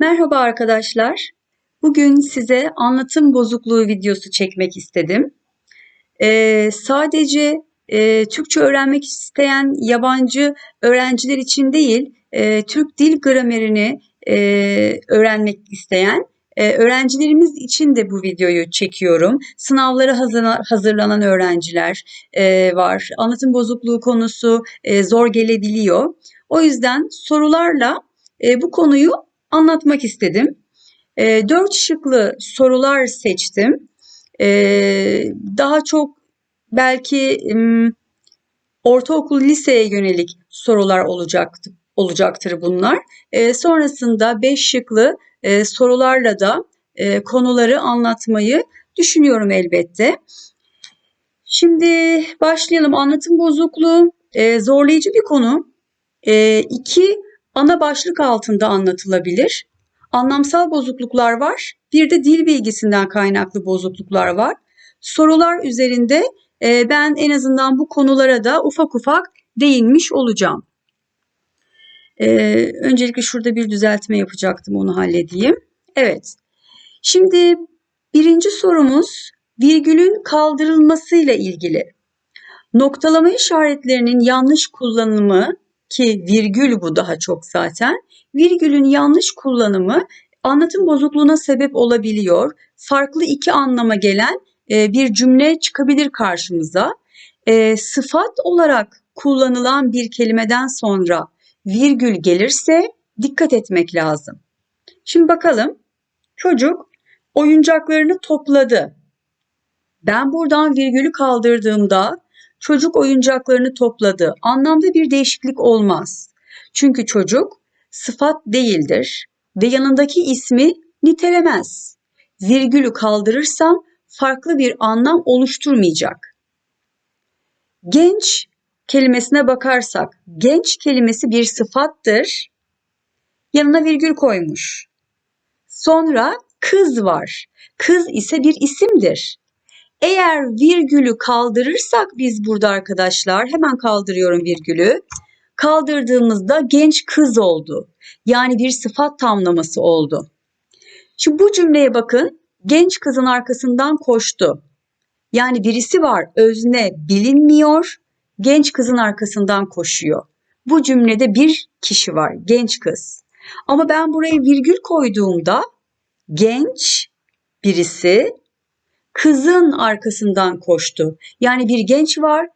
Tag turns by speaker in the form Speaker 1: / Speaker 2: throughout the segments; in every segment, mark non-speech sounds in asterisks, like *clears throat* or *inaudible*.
Speaker 1: Merhaba arkadaşlar. Bugün size anlatım bozukluğu videosu çekmek istedim. Ee, sadece e, Türkçe öğrenmek isteyen yabancı öğrenciler için değil, e, Türk dil gramerini e, öğrenmek isteyen e, öğrencilerimiz için de bu videoyu çekiyorum. Sınavlara hazırla, hazırlanan öğrenciler e, var. Anlatım bozukluğu konusu e, zor gelebiliyor. O yüzden sorularla e, bu konuyu anlatmak istedim. E, dört şıklı sorular seçtim. E, daha çok belki m, ortaokul, liseye yönelik sorular olacaktır, olacaktır bunlar. E, sonrasında beş şıklı e, sorularla da e, konuları anlatmayı düşünüyorum elbette. Şimdi başlayalım. Anlatım bozukluğu e, zorlayıcı bir konu. E, iki ana başlık altında anlatılabilir. Anlamsal bozukluklar var. Bir de dil bilgisinden kaynaklı bozukluklar var. Sorular üzerinde e, ben en azından bu konulara da ufak ufak değinmiş olacağım. Ee, öncelikle şurada bir düzeltme yapacaktım onu halledeyim. Evet. Şimdi birinci sorumuz virgülün kaldırılmasıyla ilgili. Noktalama işaretlerinin yanlış kullanımı ki virgül bu daha çok zaten. Virgülün yanlış kullanımı anlatım bozukluğuna sebep olabiliyor. Farklı iki anlama gelen e, bir cümle çıkabilir karşımıza. E, sıfat olarak kullanılan bir kelimeden sonra virgül gelirse dikkat etmek lazım. Şimdi bakalım. Çocuk oyuncaklarını topladı. Ben buradan virgülü kaldırdığımda çocuk oyuncaklarını topladı. Anlamda bir değişiklik olmaz. Çünkü çocuk sıfat değildir ve yanındaki ismi nitelemez. Virgülü kaldırırsam farklı bir anlam oluşturmayacak. Genç kelimesine bakarsak genç kelimesi bir sıfattır. Yanına virgül koymuş. Sonra kız var. Kız ise bir isimdir. Eğer virgülü kaldırırsak biz burada arkadaşlar hemen kaldırıyorum virgülü. Kaldırdığımızda genç kız oldu. Yani bir sıfat tamlaması oldu. Şimdi bu cümleye bakın. Genç kızın arkasından koştu. Yani birisi var özne bilinmiyor. Genç kızın arkasından koşuyor. Bu cümlede bir kişi var genç kız. Ama ben buraya virgül koyduğumda genç birisi kızın arkasından koştu. Yani bir genç var,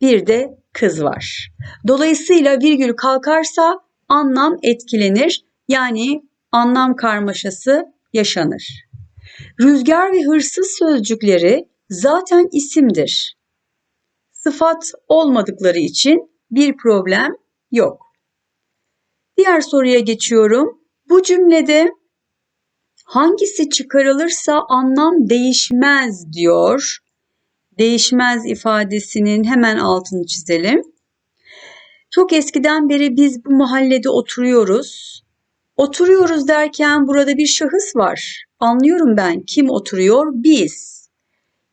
Speaker 1: bir de kız var. Dolayısıyla virgül kalkarsa anlam etkilenir. Yani anlam karmaşası yaşanır. Rüzgar ve hırsız sözcükleri zaten isimdir. Sıfat olmadıkları için bir problem yok. Diğer soruya geçiyorum. Bu cümlede Hangisi çıkarılırsa anlam değişmez diyor. Değişmez ifadesinin hemen altını çizelim. Çok eskiden beri biz bu mahallede oturuyoruz. Oturuyoruz derken burada bir şahıs var. Anlıyorum ben. Kim oturuyor? Biz.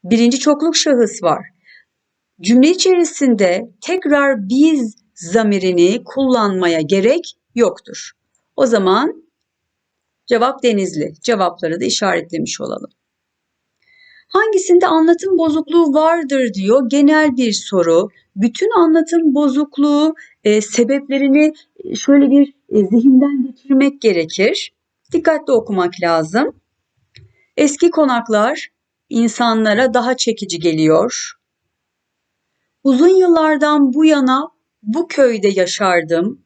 Speaker 1: Birinci çokluk şahıs var. Cümle içerisinde tekrar biz zamirini kullanmaya gerek yoktur. O zaman Cevap Denizli. Cevapları da işaretlemiş olalım. Hangisinde anlatım bozukluğu vardır diyor. Genel bir soru. Bütün anlatım bozukluğu e, sebeplerini e, şöyle bir e, zihinden geçirmek gerekir. Dikkatli okumak lazım. Eski konaklar insanlara daha çekici geliyor. Uzun yıllardan bu yana bu köyde yaşardım.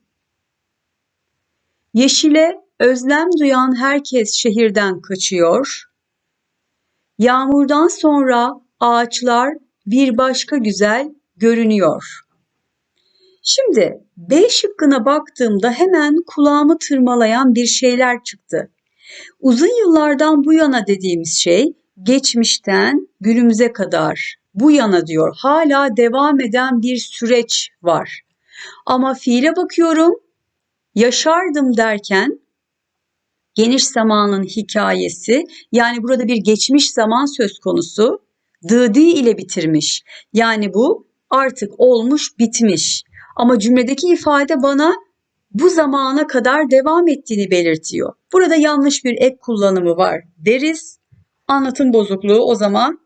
Speaker 1: Yeşile Özlem duyan herkes şehirden kaçıyor. Yağmurdan sonra ağaçlar bir başka güzel görünüyor. Şimdi B şıkkına baktığımda hemen kulağımı tırmalayan bir şeyler çıktı. Uzun yıllardan bu yana dediğimiz şey geçmişten günümüze kadar bu yana diyor. Hala devam eden bir süreç var. Ama fiile bakıyorum. Yaşardım derken geniş zamanın hikayesi yani burada bir geçmiş zaman söz konusu dıdi ile bitirmiş. Yani bu artık olmuş bitmiş. Ama cümledeki ifade bana bu zamana kadar devam ettiğini belirtiyor. Burada yanlış bir ek kullanımı var deriz. Anlatım bozukluğu o zaman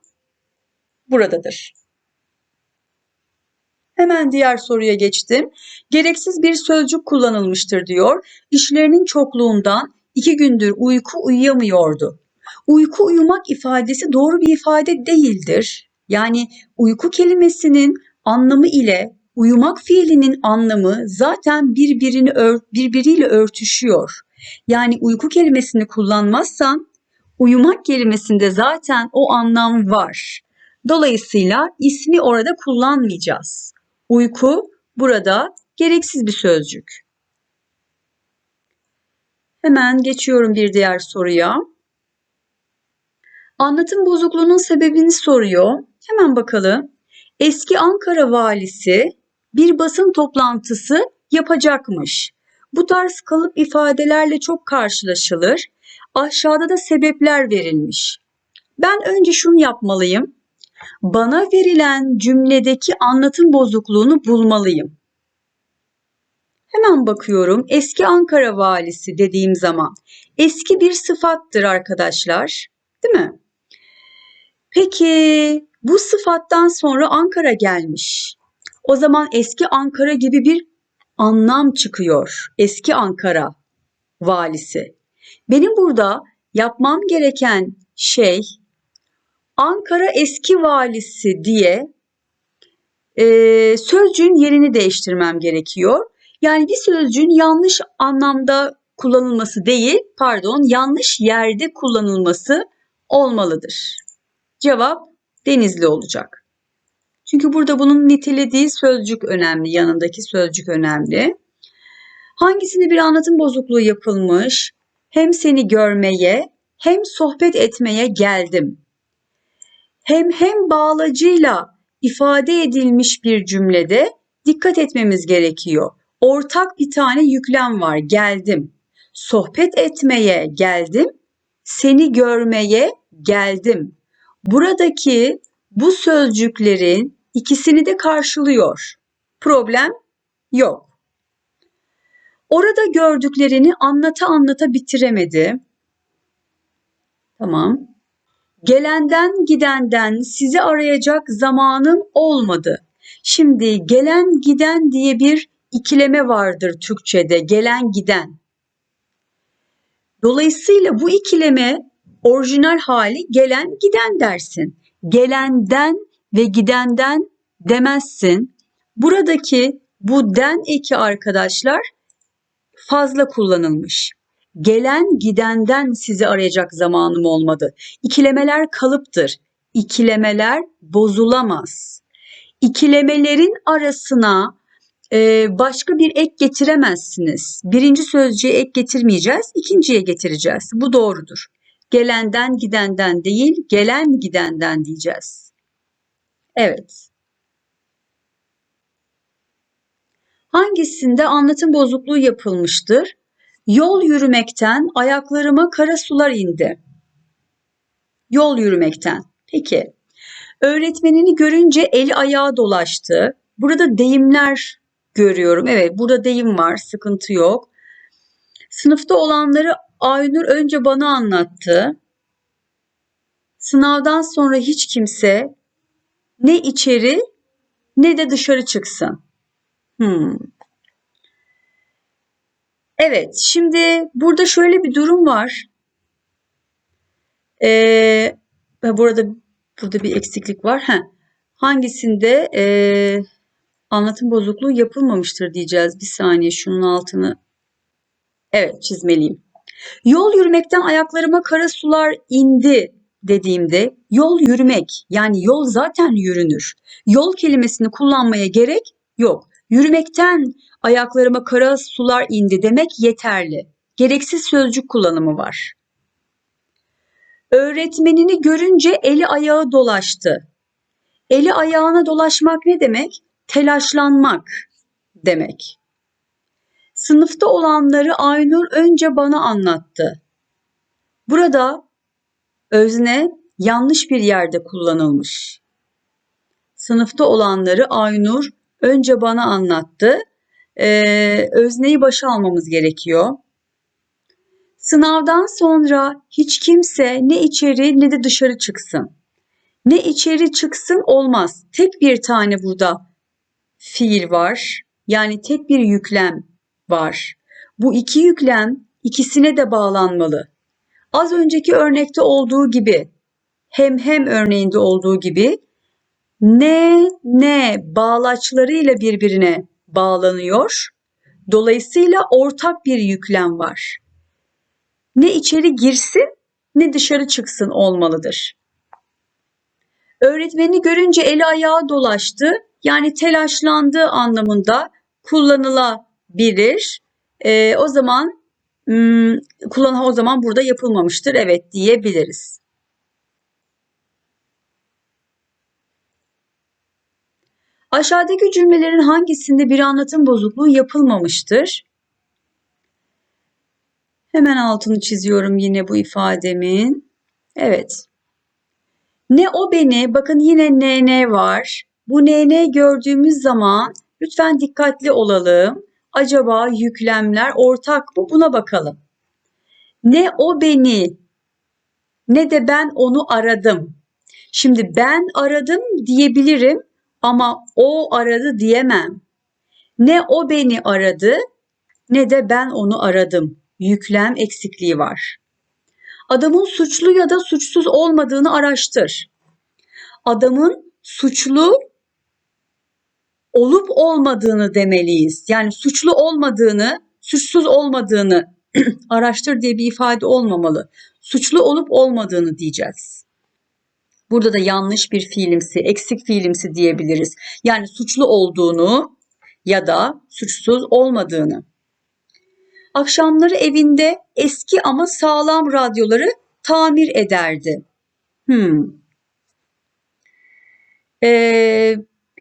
Speaker 1: buradadır. Hemen diğer soruya geçtim. Gereksiz bir sözcük kullanılmıştır diyor. İşlerinin çokluğundan iki gündür uyku uyuyamıyordu. Uyku uyumak ifadesi doğru bir ifade değildir. Yani uyku kelimesinin anlamı ile uyumak fiilinin anlamı zaten birbirini birbiriyle örtüşüyor. Yani uyku kelimesini kullanmazsan uyumak kelimesinde zaten o anlam var. Dolayısıyla ismi orada kullanmayacağız. Uyku burada gereksiz bir sözcük. Hemen geçiyorum bir diğer soruya. Anlatım bozukluğunun sebebini soruyor. Hemen bakalım. Eski Ankara valisi bir basın toplantısı yapacakmış. Bu tarz kalıp ifadelerle çok karşılaşılır. Aşağıda da sebepler verilmiş. Ben önce şunu yapmalıyım. Bana verilen cümledeki anlatım bozukluğunu bulmalıyım. Hemen bakıyorum. Eski Ankara valisi dediğim zaman eski bir sıfattır arkadaşlar. Değil mi? Peki bu sıfattan sonra Ankara gelmiş. O zaman eski Ankara gibi bir anlam çıkıyor. Eski Ankara valisi. Benim burada yapmam gereken şey Ankara eski valisi diye e, sözcüğün yerini değiştirmem gerekiyor. Yani bir sözcüğün yanlış anlamda kullanılması değil, pardon, yanlış yerde kullanılması olmalıdır. Cevap Denizli olacak. Çünkü burada bunun nitelediği sözcük önemli, yanındaki sözcük önemli. Hangisinde bir anlatım bozukluğu yapılmış? Hem seni görmeye hem sohbet etmeye geldim. Hem hem bağlacıyla ifade edilmiş bir cümlede dikkat etmemiz gerekiyor. Ortak bir tane yüklem var. Geldim. Sohbet etmeye geldim. Seni görmeye geldim. Buradaki bu sözcüklerin ikisini de karşılıyor. Problem yok. Orada gördüklerini anlata anlata bitiremedi. Tamam. Gelenden gidenden sizi arayacak zamanım olmadı. Şimdi gelen giden diye bir ikileme vardır Türkçe'de. Gelen giden. Dolayısıyla bu ikileme orijinal hali gelen giden dersin. Gelenden ve gidenden demezsin. Buradaki bu den eki arkadaşlar fazla kullanılmış. Gelen gidenden sizi arayacak zamanım olmadı. İkilemeler kalıptır. İkilemeler bozulamaz. İkilemelerin arasına e, başka bir ek getiremezsiniz. Birinci sözcüğe ek getirmeyeceğiz, ikinciye getireceğiz. Bu doğrudur. Gelenden gidenden değil, gelen gidenden diyeceğiz. Evet. Hangisinde anlatım bozukluğu yapılmıştır? Yol yürümekten ayaklarıma kara sular indi. Yol yürümekten. Peki. Öğretmenini görünce eli ayağı dolaştı. Burada deyimler görüyorum. Evet burada deyim var. Sıkıntı yok. Sınıfta olanları Aynur önce bana anlattı. Sınavdan sonra hiç kimse ne içeri ne de dışarı çıksın. Hmm. Evet, şimdi burada şöyle bir durum var. Ee, burada burada bir eksiklik var. Ha, hangisinde e, anlatım bozukluğu yapılmamıştır diyeceğiz. Bir saniye şunun altını evet çizmeliyim. Yol yürümekten ayaklarıma kara sular indi dediğimde yol yürümek yani yol zaten yürünür. Yol kelimesini kullanmaya gerek yok. Yürümekten ayaklarıma kara sular indi demek yeterli. Gereksiz sözcük kullanımı var. Öğretmenini görünce eli ayağı dolaştı. Eli ayağına dolaşmak ne demek? Telaşlanmak demek. Sınıfta olanları Aynur önce bana anlattı. Burada özne yanlış bir yerde kullanılmış. Sınıfta olanları Aynur önce bana anlattı. e, özneyi başa almamız gerekiyor. Sınavdan sonra hiç kimse ne içeri ne de dışarı çıksın. Ne içeri çıksın olmaz. Tek bir tane burada fiil var. Yani tek bir yüklem var. Bu iki yüklem ikisine de bağlanmalı. Az önceki örnekte olduğu gibi hem hem örneğinde olduğu gibi ne ne bağlaçlarıyla birbirine bağlanıyor. Dolayısıyla ortak bir yüklem var. Ne içeri girsin ne dışarı çıksın olmalıdır. Öğretmeni görünce eli ayağı dolaştı. Yani telaşlandığı anlamında kullanılabilir. Ee, o zaman hmm, kullan o zaman burada yapılmamıştır. Evet diyebiliriz. Aşağıdaki cümlelerin hangisinde bir anlatım bozukluğu yapılmamıştır? Hemen altını çiziyorum yine bu ifademin. Evet. Ne o beni, bakın yine ne ne var. Bu ne gördüğümüz zaman lütfen dikkatli olalım. Acaba yüklemler ortak mı? Buna bakalım. Ne o beni ne de ben onu aradım. Şimdi ben aradım diyebilirim ama o aradı diyemem. Ne o beni aradı ne de ben onu aradım. Yüklem eksikliği var. Adamın suçlu ya da suçsuz olmadığını araştır. Adamın suçlu olup olmadığını demeliyiz. Yani suçlu olmadığını, suçsuz olmadığını *clears throat* araştır diye bir ifade olmamalı. Suçlu olup olmadığını diyeceğiz. Burada da yanlış bir fiilimsi, eksik fiilimsi diyebiliriz. Yani suçlu olduğunu ya da suçsuz olmadığını. Akşamları evinde eski ama sağlam radyoları tamir ederdi. Hmm. Ee,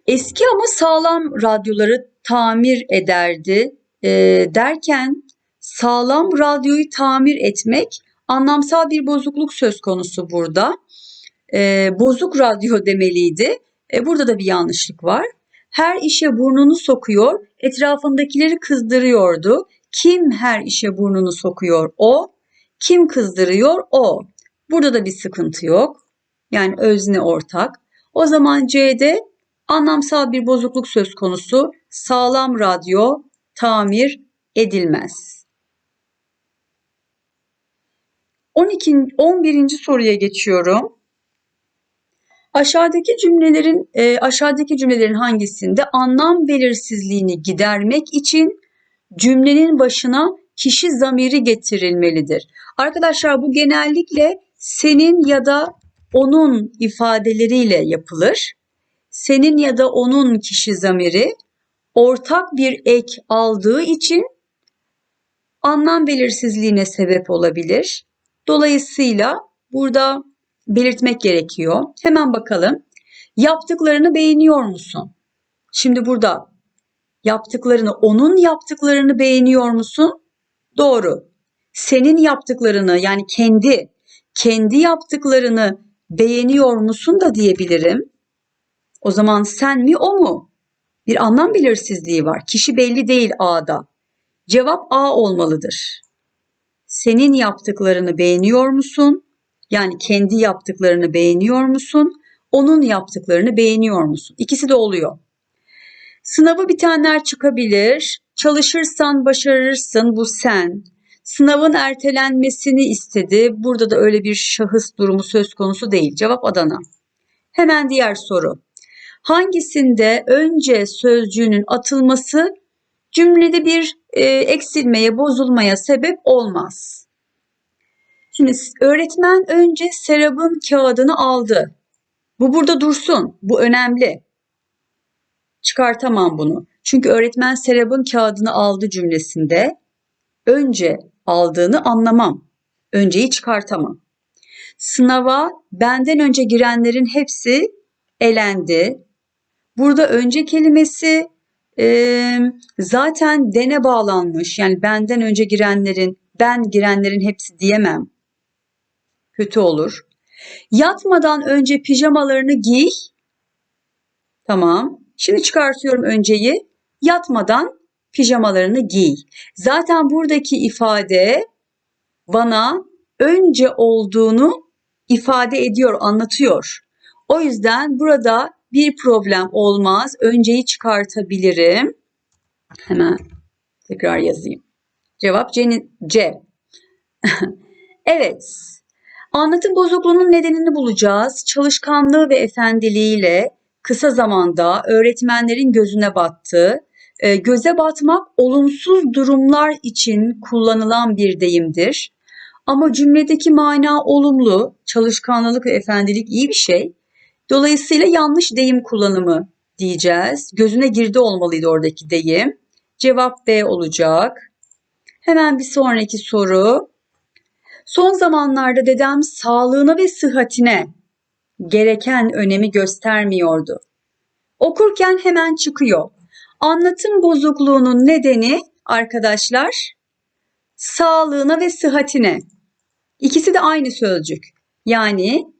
Speaker 1: eski ama sağlam radyoları tamir ederdi e, derken sağlam radyoyu tamir etmek anlamsal bir bozukluk söz konusu burada. E, bozuk radyo *laughs* demeliydi. E, burada da bir yanlışlık var. Her işe burnunu sokuyor, etrafındakileri kızdırıyordu. Kim her işe burnunu sokuyor? O. Kim kızdırıyor? O. Burada da bir sıkıntı yok. Yani özne ortak. O zaman C'de anlamsal bir bozukluk söz konusu. Sağlam radyo tamir edilmez. 12. 11. soruya geçiyorum. Aşağıdaki cümlelerin e, aşağıdaki cümlelerin hangisinde anlam belirsizliğini gidermek için cümlenin başına kişi zamiri getirilmelidir. Arkadaşlar bu genellikle senin ya da onun ifadeleriyle yapılır. Senin ya da onun kişi zamiri ortak bir ek aldığı için anlam belirsizliğine sebep olabilir. Dolayısıyla burada belirtmek gerekiyor. Hemen bakalım. Yaptıklarını beğeniyor musun? Şimdi burada yaptıklarını, onun yaptıklarını beğeniyor musun? Doğru. Senin yaptıklarını yani kendi, kendi yaptıklarını beğeniyor musun da diyebilirim. O zaman sen mi o mu? Bir anlam belirsizliği var. Kişi belli değil A'da. Cevap A olmalıdır. Senin yaptıklarını beğeniyor musun? Yani kendi yaptıklarını beğeniyor musun? Onun yaptıklarını beğeniyor musun? İkisi de oluyor. Sınavı bitenler çıkabilir. Çalışırsan başarırsın bu sen. Sınavın ertelenmesini istedi. Burada da öyle bir şahıs durumu söz konusu değil. Cevap Adana. Hemen diğer soru. Hangisinde önce sözcüğünün atılması cümlede bir e, eksilmeye, bozulmaya sebep olmaz? Şimdi öğretmen önce Serap'ın kağıdını aldı. Bu burada dursun. Bu önemli. Çıkartamam bunu. Çünkü öğretmen Serap'ın kağıdını aldı cümlesinde önce aldığını anlamam. Önceyi çıkartamam. Sınava benden önce girenlerin hepsi elendi. Burada önce kelimesi e, zaten dene bağlanmış. Yani benden önce girenlerin, ben girenlerin hepsi diyemem. Kötü olur. Yatmadan önce pijamalarını giy. Tamam. Şimdi çıkartıyorum önceyi. Yatmadan pijamalarını giy. Zaten buradaki ifade bana önce olduğunu ifade ediyor, anlatıyor. O yüzden burada bir problem olmaz. Önceyi çıkartabilirim. Hemen tekrar yazayım. Cevap C'nin C. *laughs* evet. Anlatım bozukluğunun nedenini bulacağız. Çalışkanlığı ve efendiliğiyle kısa zamanda öğretmenlerin gözüne battı. E, göze batmak olumsuz durumlar için kullanılan bir deyimdir. Ama cümledeki mana olumlu, çalışkanlık ve efendilik iyi bir şey. Dolayısıyla yanlış deyim kullanımı diyeceğiz. Gözüne girdi olmalıydı oradaki deyim. Cevap B olacak. Hemen bir sonraki soru. Son zamanlarda dedem sağlığına ve sıhhatine gereken önemi göstermiyordu. Okurken hemen çıkıyor. Anlatım bozukluğunun nedeni arkadaşlar sağlığına ve sıhhatine. İkisi de aynı sözcük. Yani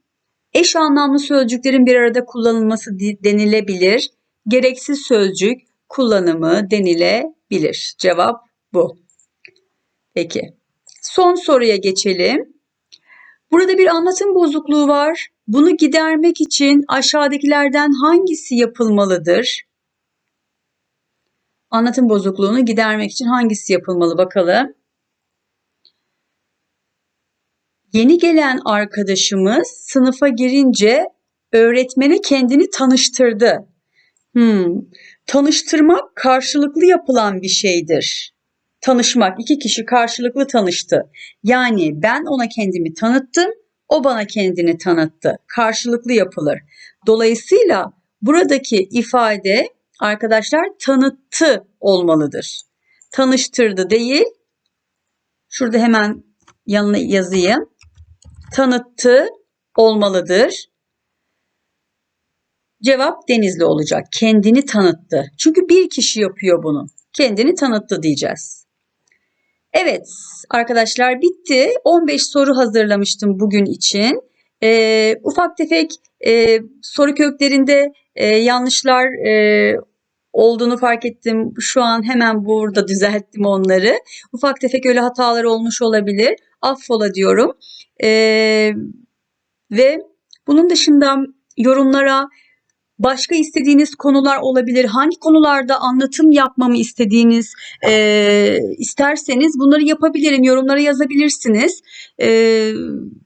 Speaker 1: eş anlamlı sözcüklerin bir arada kullanılması denilebilir. Gereksiz sözcük kullanımı denilebilir. Cevap bu. Peki. Son soruya geçelim. Burada bir anlatım bozukluğu var. Bunu gidermek için aşağıdakilerden hangisi yapılmalıdır? Anlatım bozukluğunu gidermek için hangisi yapılmalı bakalım. Yeni gelen arkadaşımız sınıfa girince öğretmene kendini tanıştırdı. Hmm. Tanıştırmak karşılıklı yapılan bir şeydir. Tanışmak, iki kişi karşılıklı tanıştı. Yani ben ona kendimi tanıttım, o bana kendini tanıttı. Karşılıklı yapılır. Dolayısıyla buradaki ifade arkadaşlar tanıttı olmalıdır. Tanıştırdı değil. Şurada hemen yanına yazayım. Tanıttı olmalıdır. Cevap Denizli olacak. Kendini tanıttı. Çünkü bir kişi yapıyor bunu. Kendini tanıttı diyeceğiz. Evet arkadaşlar bitti. 15 soru hazırlamıştım bugün için. Ee, ufak tefek e, soru köklerinde e, yanlışlar e, olduğunu fark ettim. Şu an hemen burada düzelttim onları. Ufak tefek öyle hatalar olmuş olabilir. Affola diyorum. Ee, ve bunun dışında yorumlara Başka istediğiniz konular olabilir. Hangi konularda anlatım yapmamı istediğiniz e, isterseniz bunları yapabilirim. Yorumlara yazabilirsiniz. E,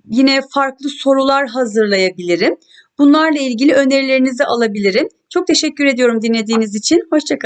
Speaker 1: yine farklı sorular hazırlayabilirim. Bunlarla ilgili önerilerinizi alabilirim. Çok teşekkür ediyorum dinlediğiniz için. Hoşçakalın.